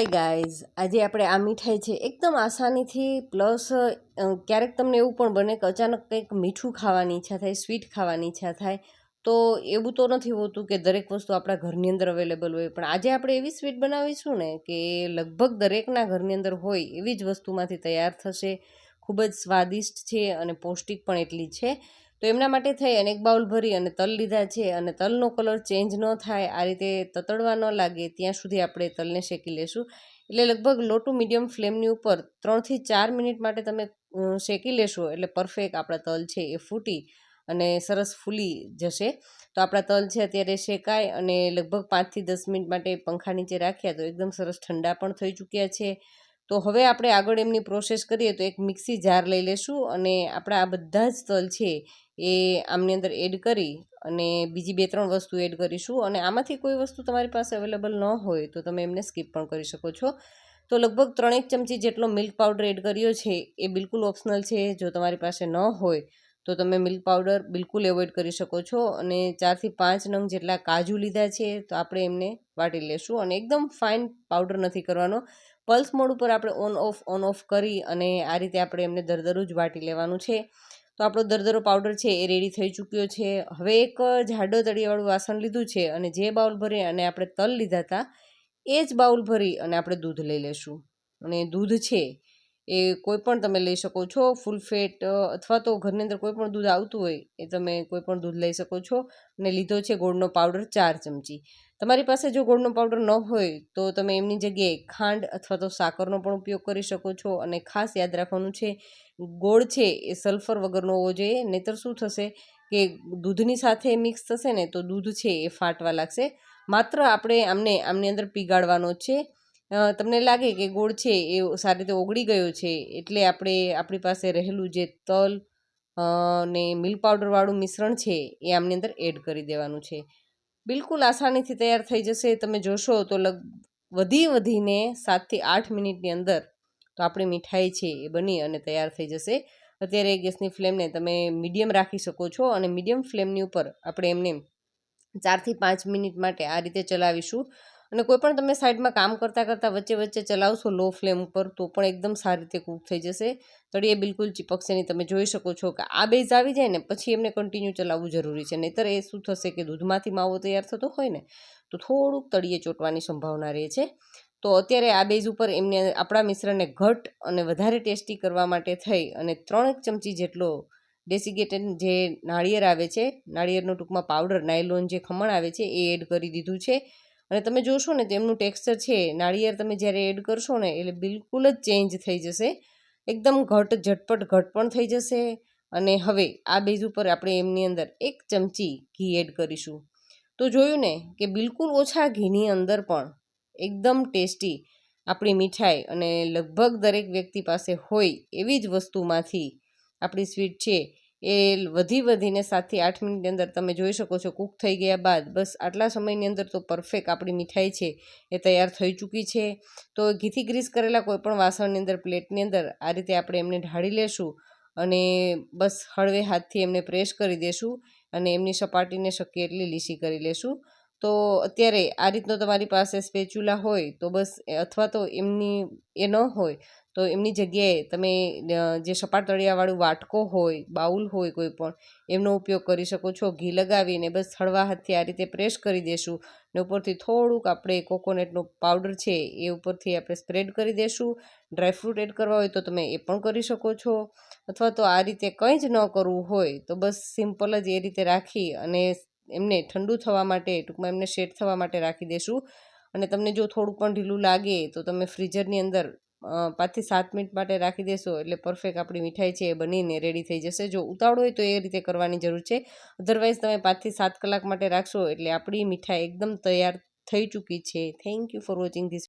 Hi guys આજે આપણે આ મીઠાઈ છે એકદમ આસાનીથી પ્લસ ક્યારેક તમને એવું પણ બને કે અચાનક કંઈક મીઠું ખાવાની ઈચ્છા થાય સ્વીટ ખાવાની ઈચ્છા થાય, તો એવું તો નથી હોતું કે દરેક વસ્તુ આપણા ઘરની અંદર અવેલેબલ હોય. પણ આજે આપણે એવી સ્વીટ બનાવીશું ને કે લગભગ દરેકના ઘરની અંદર હોય એવી જ વસ્તુમાંથી તૈયાર થશે. ખૂબ જ સ્વાદિષ્ટ છે અને પૌષ્ટિક પણ એટલી છે. તો એમના માટે થઈ અને એક બાઉલ ભરી અને તલ લીધા છે અને તલનો કલર ચેન્જ ન થાય, આ રીતે તતડવા ન લાગે, ત્યાં સુધી આપણે તલને શેકી લેશું. એટલે લગભગ લોટું મીડિયમ ફ્લેમની ઉપર ત્રણથી ચાર મિનિટ માટે તમે શેકી લેશો એટલે પરફેક્ટ આપણા તલ છે એ ફૂટી અને સરસ ફૂલી જશે. તો આપણા તલ છે અત્યારે શેકાય અને લગભગ પાંચથી દસ મિનિટ માટે પંખા નીચે રાખ્યા તો એકદમ સરસ ઠંડા પણ થઈ ચૂક્યા છે. તો હવે આપણે આગળ એમની પ્રોસેસ કરીએ તો એક મિક્સી જાર લઈ લેશું અને આપણા આ બધા જ તલ છે એ આમની અંદર એડ કરી અને બીજી બે ત્રણ વસ્તુ એડ કરીશું અને આમાંથી કોઈ વસ્તુ તમારી પાસે અવેલેબલ ન હોય તો તમે એમને સ્કીપ પણ કરી શકો છો. તો લગભગ ત્રણેક ચમચી જેટલો મિલ્ક પાવડર એડ કર્યો છે એ બિલકુલ ઓપ્શનલ છે, જો તમારી પાસે ન હોય તો તમે મિલ્ક પાવડર બિલકુલ એવોઇડ કરી શકો છો અને ચારથી પાંચ નંગ જેટલા કાજુ લીધા છે તો આપણે એમને વાટી લેશું અને એકદમ ફાઇન પાવડર નથી કરવાનો. પલ્સ મોડ ઉપર આપણે ઓન ઓફ ઓન ઓફ કરી અને આ રીતે આપણે એમને દરદરું જ વાટી લેવાનું છે. તો આપણો દરદરો પાવડર છે એ રેડી થઈ ચૂક્યો છે. હવે એક જાડો તળિયાવાળું વાસણ લીધું છે અને જે બાઉલ ભરી અને આપણે તલ લીધા હતા, એ જ બાઉલ ભરી અને આપણે દૂધ લઈ લેશું. અને દૂધ છે એ કોઈ પણ તમે લઈ શકો છો ફૂલ ફેટ અથવા તો ઘરની અંદર કોઈ પણ દૂધ આવતું હોય, એ તમે કોઈ પણ દૂધ લઈ શકો છો. અને લીધો છે ગોળનો પાવડર ચાર ચમચી. તમારી પાસે જો ગોળનો પાવડર ન હોય, તો તમે એમની જગ્યાએ ખાંડ અથવા તો સાકરનો પણ ઉપયોગ કરી શકો છો. અને ખાસ યાદ રાખવાનું છે, ગોળ છે એ સલ્ફર વગરનો હોવો જોઈએ, નહીતર શું થશે કે દૂધની સાથે મિક્સ થશે ને, તો દૂધ છે એ ફાટવા લાગશે. માત્ર આપણે આમને, આમની અંદર પીગાળવાનો છે. તમને લાગે કે ગોળ છે એ સારી રીતે ઓગળી ગયો છે એટલે આપણે આપણી પાસે રહેલું જે તલ ને મિલ્ક પાવડરવાળું મિશ્રણ છે એ આમની અંદર એડ કરી દેવાનું છે. બિલકુલ આસાનીથી તૈયાર થઈ જશે. તમે જોશો તો લગ, વધી વધીને સાતથી આઠ મિનિટની અંદર તો આપણી મીઠાઈ છે એ બની અને તૈયાર થઈ જશે. અત્યારે ગેસની ફ્લેમને તમે મીડિયમ રાખી શકો છો અને મીડિયમ ફ્લેમની ઉપર આપણે એમને ચારથી પાંચ મિનિટ માટે આ રીતે ચલાવીશું. અને કોઈ પણ તમે સાઈડમાં કામ કરતાં કરતાં વચ્ચે વચ્ચે ચલાવશો લો ફ્લેમ ઉપર, તો પણ એકદમ સારી રીતે કૂક થઈ જશે. તળિયે બિલકુલ ચીપકશે નહીં. તમે જોઈ શકો છો કે આ બેઝ આવી જાય ને, પછી એમને કન્ટિન્યુ ચલાવવું જરૂરી છે. નહીતર એ શું થશે કે દૂધમાંથી માવો તૈયાર થતો હોય ને, તો થોડુંક તળિયે ચોંટવાની સંભાવના રહે છે. તો અત્યારે આ બેઝ ઉપર એમને આપણા મિશ્રણને ઘટ અને વધારે ટેસ્ટી કરવા માટે થઈ અને ત્રણેક ચમચી જેટલો ડેસિગેટેડ જે નાળિયેર આવે છે, નાળિયેરનો ટૂંકમાં પાવડર, નાયલોન જે ખમણ આવે છે, એ એડ કરી દીધું છે. અને તમે જોશો ને તો ટેક્સચર છે, નાળિયેર તમે જ્યારે એડ કરશો ને, એટલે બિલકુલ જ ચેન્જ થઈ જશે. એકદમ ઘટ, ઝટપટ ઘટ પણ થઈ જશે. અને હવે આ બેઝ ઉપર આપણે એમની અંદર એક ચમચી ઘી એડ કરીશું. તો જોયું ને કે બિલકુલ ઓછા ઘીની અંદર પણ એકદમ ટેસ્ટી આપણી મીઠાઈ અને લગભગ દરેક વ્યક્તિ પાસે હોય એવી જ વસ્તુમાંથી આપણી સ્વીટ છે એ વધી વધીને સાતથી આઠ મિનિટની અંદર તમે જોઈ શકો છો કૂક થઈ ગયા બાદ બસ આટલા સમયની અંદર તો પરફેક્ટ આપણી મીઠાઈ છે એ તૈયાર થઈ ચૂકી છે. તો ઘીથી ગ્રીસ કરેલા કોઈ પણ વાસણની અંદર, પ્લેટની અંદર આ રીતે આપણે એમને ઢાળી લેશું અને બસ હળવે હાથથી એમને પ્રેસ કરી દેશું અને એમની સપાટીને શક્ય એટલી લીસી કરી લેશું. તો અત્યારે આ રીતનો તમારી પાસે સ્પેચ્યુલા હોય તો બસ અથવા તો એમની, એ ન હોય તો એમની જગ્યાએ તમે જે સપાટ તળિયાવાળું વાટકો હોય, બાઉલ હોય કોઈ પણ, એમનો ઉપયોગ કરી શકો છો. ઘી લગાવીને બસ હળવા હાથથી આ રીતે પ્રેસ કરી દેશું ને ઉપરથી થોડુંક આપણે કોકોનટનો પાવડર છે એ ઉપરથી આપણે સ્પ્રેડ કરી દેશું. ડ્રાયફ્રૂટ એડ કરવા હોય તો તમે એ પણ કરી શકો છો. અથવા તો આ રીતે કંઈ જ ન કરવું હોય તો બસ સિમ્પલ જ એ રીતે રાખી અને એમને ઠંડુ થવા માટે, ટૂંકમાં એમને સેટ થવા માટે રાખી દેશું. અને તમને જો થોડું પણ ઢીલું લાગે, તો તમે ફ્રીઝરની અંદર પાંચથી સાત મિનિટ માટે રાખી દેશો. એટલે પરફેક્ટ આપણી મીઠાઈ છે એ બનીને રેડી થઈ જશે. જો ઉતાવળ હોય તો એ રીતે કરવાની જરૂર છે. અધરવાઇઝ તમે પાંચથી સાત કલાક માટે રાખશો એટલે આપણી મીઠાઈ એકદમ તૈયાર થઈ ચૂકી છે. Thank you for watching this